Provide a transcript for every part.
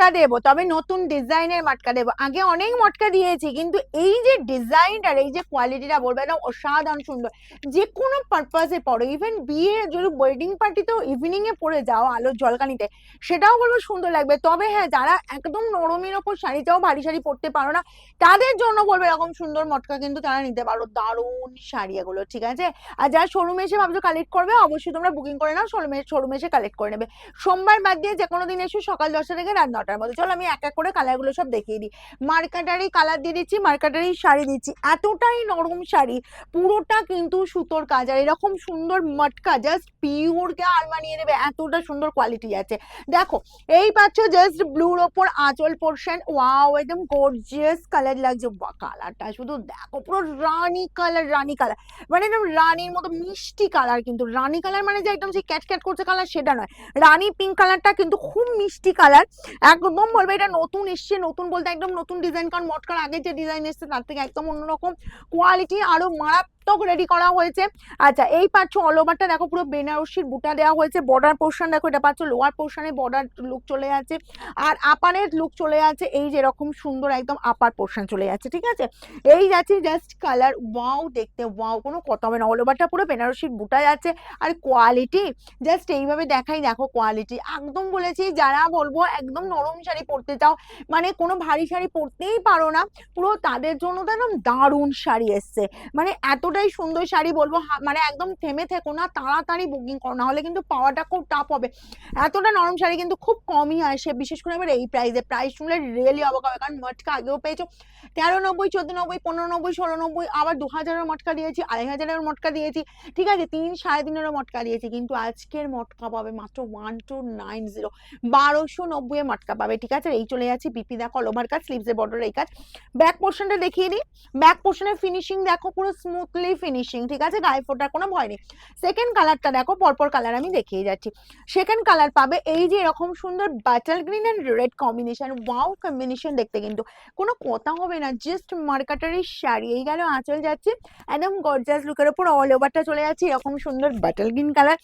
মটকা দেবো, তবে নতুন ডিজাইনের মটকা দেবো। আগে অনেক মটকা দিয়েছি, কিন্তু এই যে ডিজাইন আর এই যে কোয়ালিটিটা বলবে না, অসাধারণ সুন্দর। যে কোনো পারপাসে পড়ো ইভেন বিয়ে, যদি ওয়েডিং পার্টিতেও ইভিনিং এ পরে যাও আলোর ঝলকানিতে সেটাও বলব সুন্দর লাগবে। তবে হ্যাঁ যারা একদম নরমের ওপর শাড়ি চাও, ভারী শাড়ি পরতে পারো না, তাদের জন্য বলব এরকম সুন্দর মটকা কিন্তু তারা নিতে পারো। দারুণ শাড়ি এগুলো ঠিক আছে? আর যারা শোরুমে এসে ভাবছ কালেক্ট করবে, অবশ্যই তোমরা বুকিং করে নাও শোরুমে শোরুমে এসে কালেক্ট করে নেবে। সোমবার বাদ দিয়ে যে কোনো দিন এসো সকাল দশটা থেকে রাত নটার মধ্যে। চলো আমি এক এক করে কালারগুলো সব দেখিয়ে দিই। মার্কাটারি কালার দিয়ে দিচ্ছি মার্কাটারি শাড়ি দিচ্ছি। এতটাই নরম শাড়ি, পুরোটা কিন্তু সুতোর কাজ আর এরকম সুন্দর মটকা জাস্ট পিওরকে আর মানিয়ে নেবে এতটা সুন্দর কোয়ালিটি আছে। দেখো, এই পাচ্ছ জাস্ট ব্লুর ওপর আঁচল পোর্শন ওয়াও একদম গর্জিয়াস কালার লাগছে। কালারটা শুধু দেখো, পুরো রানী কালার রানী কালার মানে একদম রানীর মতো মিষ্টি কালার কিন্তু। রানী কালার মানে যে একদম সেই ক্যাট ক্যাট করছে কালার সেটা নয়। রানী পিঙ্ক কালারটা কিন্তু খুব মিষ্টি কালার একদম বলবে, এটা নতুন এসছে, নতুন বলতে একদম নতুন ডিজাইন কারণ মটকার আগে যে ডিজাইন এসছে, তার থেকে একদম অন্যরকম কোয়ালিটি আরও মারাত্মক রেডি করা হয়েছে। আচ্ছা এই পাচ্ছ অল ওভারটা দেখো পুরো বেনারসির বুটা দেওয়া হয়েছে। বর্ডার পোর্শন দেখো, এটা পাচ্ছ লোয়ার পোর্শনে বর্ডার লুক চলে যাচ্ছে আর আপারের লুক চলে যাচ্ছে এই যে এরকম সুন্দর একদম আপার পোর্শন চলে যাচ্ছে, ঠিক আছে? এই যাচ্ছে জাস্ট কালার ওয়াও দেখতে ওয়াও কোনো কথা হবে না। অল ওভারটা পুরো বেনারসির বুটা যাচ্ছে আর কোয়ালিটি জাস্ট এইভাবে দেখাই, দেখো কোয়ালিটি একদম বলেছি, যারা বলব একদম নরম শাড়ি পরতে চাও মানে কোনো ভারী শাড়ি পরতেই পারো না। পুরো তাদের জন্য তো একদম দারুণ শাড়ি এসছে। মানে এতটাই সুন্দর শাড়ি বলব মানে একদম থেমে থেকো না, তাড়াতাড়ি বুকিং করো, না হলে কিন্তু পাওয়াটা খুব টাফ হবে। এতটা নরম শাড়ি কিন্তু খুব কমই আসে, বিশেষ করে এবার এই প্রাইসে প্রাইস শুনলে রিয়েলি অবাক হবে, কারণ মটকা আগেও পেয়েছ, তেরো নব্বই চোদ্দ নব্বই পনেরো নব্বই ষোলো নব্বই আবার দু হাজারের মটকা দিয়েছি আড়াই হাজারের মটকা দিয়েছি, ঠিক আছে, তিন, সাড়ে তিনেরও মটকা দিয়েছি, কিন্তু আজকের মটকা পাবে মাত্র ওয়ান টু নাইন জিরো বারোশো নব্বই মটকা পাবে, ঠিক আছে? এই চলে যাচ্ছে বিপি দেখো অল ওভার কাজ স্লিভসের বর্ডার এই কাজ। ব্যাক পোর্শনটা দেখিয়ে দিই। ব্যাক পোর্শনের ফিনিশিং দেখো, পুরো স্মুথলি ফিনিশিং ঠিক আছে? গায়ে ফোটার কোনো ভয় নেই। সেকেন্ড কালারটা দেখো, পরপর কালার আমি দেখিয়ে যাচ্ছি। সেকেন্ড কালার পাবে এই যে এরকম সুন্দর butter green and red combination wow combination দেখতে কিন্তু। কোনো কথা হবে না জাস্ট মার্কাটারি শাড়ি। এই গেল, আঁচল যাচ্ছে, একদম গর্জাস লুকের ওপর অল ওভারটা চলে যাচ্ছে, এরকম সুন্দর বাটার গ্রিন কালার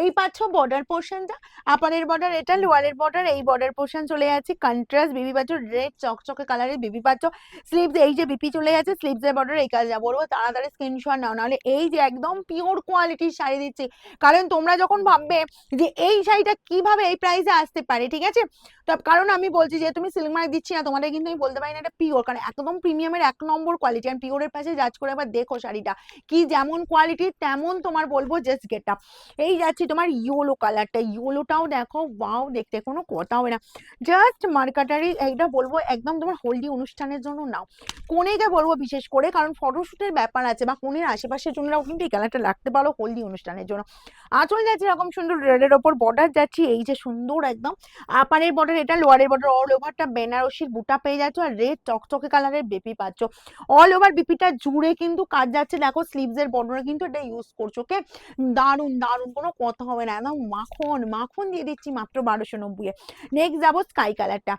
এই পাচ্ছ বর্ডার পোর্শনটা আপারের বর্ডার এটা লোয়ারের বর্ডার এই বর্ডার পোর্শন চলে যাচ্ছে। কন্ট্রাস্ট বিবি পাচ্ছ রেড চকচকে কালারের বিবি পাচ্ছ। স্লিভস এই যে বিপি চলে যাচ্ছে স্লিভসের বর্ডার এই কাজ যা বলব, তাড়াতাড়ি স্ক্রিনশট নাও, নাহলে এই যে একদম পিওর কোয়ালিটির শাড়ি দিচ্ছি। কারণ তোমরা যখন ভাববে যে এই শাড়িটা কীভাবে এই প্রাইসে আসতে পারে, ঠিক আছে? তো কারণ আমি বলছি যে তুমি সিল্ক মার্ক দিচ্ছি না, তোমাদের কিন্তু আমি বলতে পারি না এটা পিওর কারণ একদম প্রিমিয়ামের এক নম্বর কোয়ালিটি আর পিওরের পাশে জাজ করে আবার দেখো শাড়িটা, কি যেমন কোয়ালিটি তেমন তোমার বলব জাস্ট গেটআপ এই যাচ্ছি তোমার ইয়েলো কালারটা ইয়েলোটাও দেখো ওয়াও দেখতে কোনো কথা হবে না। জাস্ট মার্কাটারি এইটা বলব একদম তোমার হলদি অনুষ্ঠানের জন্য নাও। কোনেকে বলব বিশেষ করে, কারণ ফটোশুটের ব্যাপার আছে, বা কোনের আশেপাশের জন্যরাও কিন্তু এই কালারটা রাখতে পারো হলদি অনুষ্ঠানের জন্য। আঁচল যাচ্ছে এরকম সুন্দর রেডের ওপর বর্ডার যাচ্ছি এই যে সুন্দর একদম আপারের বর্ডার এটা লোয়ারের বর্ডার অল ওভারটা বেনারসির বুটা পেয়ে যাচ্ছ আর রেড চকচকে কালারের বেপি পাচ্ছ। অল ওভার বিপিটা জুড়ে কিন্তু কাজ যাচ্ছে, দেখো স্লিভসের বর্ডারে কিন্তু এটা ইউজ করছ ওকে দারুণ দারুণ, কোনো কথা হবে না, একদম মাখন মাখন দিয়ে দিচ্ছি মাত্র বারোশো নব্বই নেক্সট যাব স্কাই কালারটা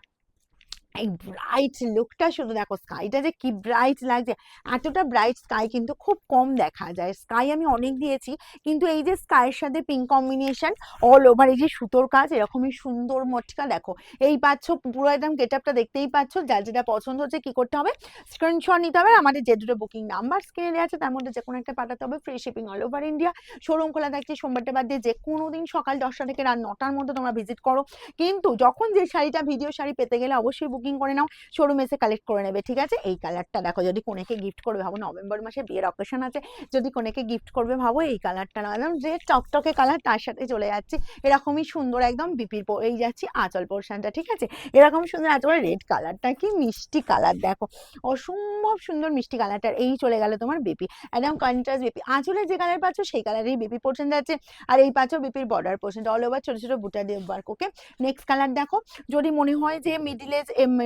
এই ব্রাইট লুকটা শুধু দেখো স্কাইটা যে কি ব্রাইট লাগছে। এতটা ব্রাইট স্কাই কিন্তু খুব কম দেখা যায়। স্কাই আমি অনেক দিয়েছি, কিন্তু এই যে স্কাইয়ের সাথে পিঙ্ক কম্বিনেশন অল ওভার এই যে সুতোর কাজ এরকমই সুন্দর মটকা দেখো। এই পাচ্ছ পুরো একদম গেট আপটা দেখতেই পাচ্ছ, যার যেটা পছন্দ হচ্ছে কি করতে হবে? স্ক্রিনশট নিতে হবে। আমাদের যে দুটো বুকিং নাম্বার স্ক্রিনে দেওয়া আছে, তার মধ্যে যে কোনো একটা পাঠাতে হবে। Free shipping all over India showroom খোলা থাকছে সোমবারটা বাদ দিয়ে যে কোনো দিন সকাল দশটা থেকে রাত নটার মধ্যে তোমরা ভিজিট করো। কিন্তু যখন যে শাড়িটা ভিডিও শাড়ি পেতে গেলে অবশ্যই বুকিং করে নাও শোরুম এসে কালেক্ট করে নেবে, ঠিক আছে? এই কালারটা দেখো, যদি কোনেকে গিফট করবে, ভাবো নভেম্বর মাসে বিয়ের অকেশন আছে, যদি কোনেকে গিফট করবে, ভাবো এই কালারটা না, একদম যে টকটকে কালার তার সাথে চলে যাচ্ছে, এরকমই সুন্দর একদম বিপির এই যাচ্ছি আঁচল পোর্শনটা, ঠিক আছে? এরকম সুন্দর আঁচল রেড কালারটা কি মিষ্টি কালার দেখো, অসম্ভব সুন্দর মিষ্টি কালারটা এই চলে গেল তোমার বিপি, একদম কন্ট্রাস্ট বিপি, আঁচলের যে কালার পাচ্ছ, সেই কালারের বিপি পোর্শন যাচ্ছে আর এই পাচ্ছ বিপির বর্ডার পোর্শন অল ওভার ছোট ছোট বুটা দিয়ে ওকে নেক্সট কালার দেখো, যদি মনে হয় যে মিডিলে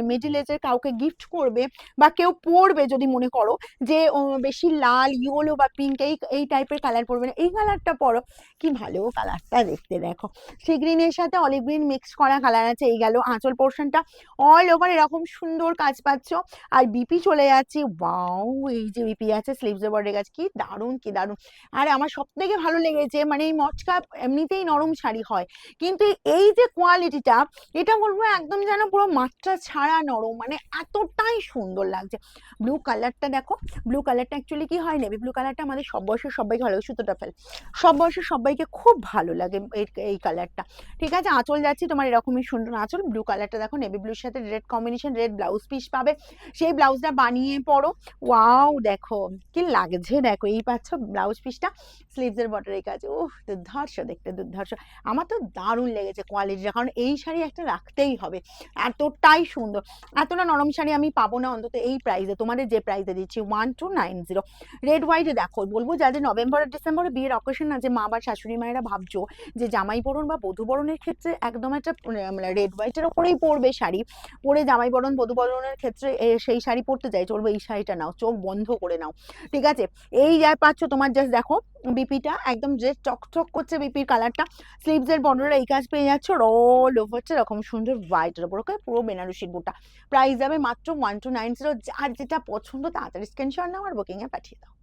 মিডিল এজের কাউকে গিফট করবে বা কেউ পরবে যদি মনে করো যে বেশি লাল ইয়েলো বা পিঙ্ক এই এই টাইপের কালার পরবে না। এই কালারটা পরো। কি ভালো কালারটা দেখতে দেখো। সি গ্রিনের সাথে অলিভ গ্রিন মিক্স করা কালার আছে। এই গেল আঁচল পোর্শনটা অল ওভার এরকম সুন্দর কাজ পাচ্ছ। আর বিপি চলে যাচ্ছে। ওয়াও এই যে বিপি আছে স্লিভসের বর্ডের কাছে কি দারুণ কি দারুণ। আর আমার সব থেকে ভালো লেগেছে মানে এই মচকা এমনিতেই নরম শাড়ি হয়। কিন্তু এই যে কোয়ালিটিটা এটা বলব একদম যেন পুরো মাত্রা ছাড়া নরম মানে এতটাই সুন্দর লাগছে। ব্লু কালারটা দেখো ব্লু কালারটা অ্যাকচুয়ালি কি হয় নেভি ব্লু কালারটা আমাদের সব বয়সের সবাইকে ভালো লাগে, সুতোটা ফেল। সব বয়সের সবাইকে খুব ভালো লাগে এই কালারটা ঠিক আছে, আঁচল যাচ্ছি তোমার এরকমই সুন্দর আঁচল। ব্লু কালারটা দেখো নেভি ব্লুর সাথে red combination red blouse piece পাবে। সেই ব্লাউজটা বানিয়ে পরো। ওয়াও দেখো, কি লাগছে দেখো, এই পাচ্ছ ব্লাউজ পিসটা স্লিভসের বর্ডারের কাছে উহ দুর্ধর্ষ দেখতে, দুর্ধর্ষ। আমার তো দারুণ লেগেছে কোয়ালিটিটা কারণ এই শাড়ি একটা রাখতেই হবে। এতটাই সুন্দর। এতটা নরম শাড়ি আমি পাবো না অন্তত এই প্রাইসে তোমাদের যে প্রাইসে দিচ্ছি one two nine zero red হোয়াইটে দেখো, বলব যাদের নভেম্বর আর ডিসেম্বরে বিয়ের অকেশন আছে, মা বা শাশুড়ি মায়েরা ভাবছ যে জামাই বরণ বা বধূ বরণের ক্ষেত্রে একদম একটা মানে রেড হোয়াইটের ওপরেই পরবে শাড়ি। পরে জামাই বরণ বধূ বরণের ক্ষেত্রে সেই শাড়ি পরতে চাই। চলবে এই শাড়িটা নাও, চোখ বন্ধ করে নাও। ঠিক আছে? এই যা পাচ্ছ তোমার জাস্ট দেখো বিপিটা একদম যে চকচক করছে বিপির কালারটা স্লিভসের বর্ডারে এই কাজ পেয়ে যাচ্ছে। রল ওভ হচ্ছে এরকম সুন্দর হোয়াইটের ওপর ওকে পুরো বেনারসির বুটা প্রাইস যাবে মাত্র ওয়ান টু নাইন জিরো যার যেটা পছন্দ তাড়াতাড়ি স্ক্রিনশট নাও আর বুকিংয়ে পাঠিয়ে দাও।